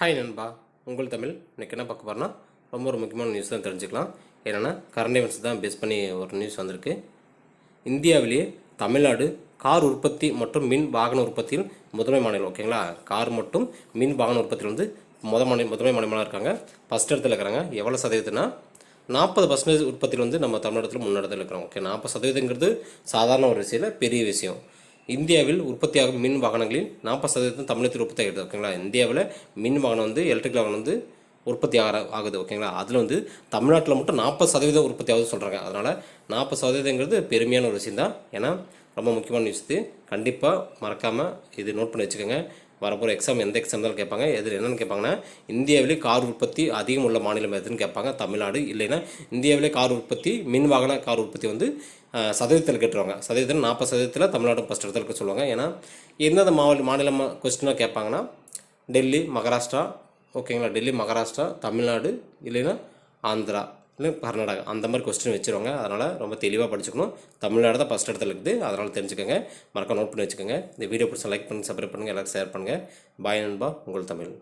Hi நண்பா. உங்கள் தமிழ். இன்னைக்கு என்ன பார்க்க போகிறோன்னா ரொம்ப ஒரு முக்கியமான நியூஸ் தான் தெரிஞ்சுக்கலாம். என்னென்னா கரண்ட் ஈவெண்ட்ஸ் தான் பேஸ் பண்ணி ஒரு நியூஸ் வந்திருக்கு. இந்தியாவிலேயே தமிழ்நாடு கார் உற்பத்தி மற்றும் மின் வாகன உற்பத்தியில் முதன்மை மாநிலம் ஓகேங்களா கார் மற்றும் மின் வாகன உற்பத்தியில் வந்து முத மாநில முதன்மை மாநிலமாக இருக்காங்க. ஃபஸ்ட் இடத்துல இருக்கிறாங்க. எவ்வளோ சதவீதம்னா நாற்பது பர்சன்டேஜ் உற்பத்தியில் வந்து நம்ம தமிழ்நாட்டில் முன்னெடுத்துல இருக்கிறோம் ஓகே நாற்பது சதவீதங்கிறது சாதாரண ஒரு விஷயம் பெரிய விஷயம். இந்தியாவில் உற்பத்தியாகும் மின் வாகனங்களில் நாற்பது சதவீதம் தமிழகத்தில் உற்பத்தி ஆகிடுது ஓகேங்களா இந்தியாவில் மின் வாகனம் வந்து எலக்ட்ரிக் வாகனம் வந்து உற்பத்தி ஆகிற ஆகுது ஓகேங்களா அதில் வந்து தமிழ்நாட்டில் மட்டும் நாற்பது சதவீதம் உற்பத்தி ஆகுது சொல்கிறாங்க அதனால் நாற்பது சதவீதங்கிறது பெருமையான ஒரு விஷயம் தான் ஏன்னா ரொம்ப முக்கியமான விஷயத்து. கண்டிப்பாக மறக்காமல் இது நோட் பண்ணி வச்சுக்கோங்க. வரப்போகிற எக்ஸாம் எந்த எக்ஸாம் தான் கேட்பாங்க. எது என்னென்னு கேட்பாங்கன்னா இந்தியாவிலே கார் உற்பத்தி அதிகம் உள்ள மாநிலம் எதுன்னு கேட்பாங்க. தமிழ்நாடு இல்லைன்னா இந்தியாவிலே கார் உற்பத்தி மின் வாகன கார் உற்பத்தி வந்து சதவீதத்தில் கேட்டுருவாங்க. சதவீதத்தில் நாற்பது சதவீதத்தில் தமிழ்நாடு ஃபஸ்ட் இடத்துல இருக்க சொல்லுவாங்க. ஏன்னா எந்தெந்த மாவட்ட மாநிலம் கொஸ்டினாக கேட்பாங்கன்னா டெல்லி மகாராஷ்டிரா ஓகேங்களா டெல்லி மகாராஷ்டிரா தமிழ்நாடு இல்லைன்னா ஆந்திரா. இல்லை கர்நாடகா. அந்த மாதிரி கொஸ்டின் வச்சுருவாங்க. அதனால் ரொம்ப தெளிவாக படிச்சுக்கணும். தமிழ்நாடு தான் ஃபஸ்ட் இடத்துல இருக்குது. அதனால் தெரிஞ்சுக்கோங்க. மறக்க நோட் பண்ணி வச்சுக்கோங்க. இந்த வீடியோ பிடிச்சா லைக் பண்ணி சப்ஸ்கிரைப் பண்ணுங்கள் எல்லாருக்கும் ஷேர் பண்ணுங்கள் பாய் நண்பா. உங்கள் தமிழ்.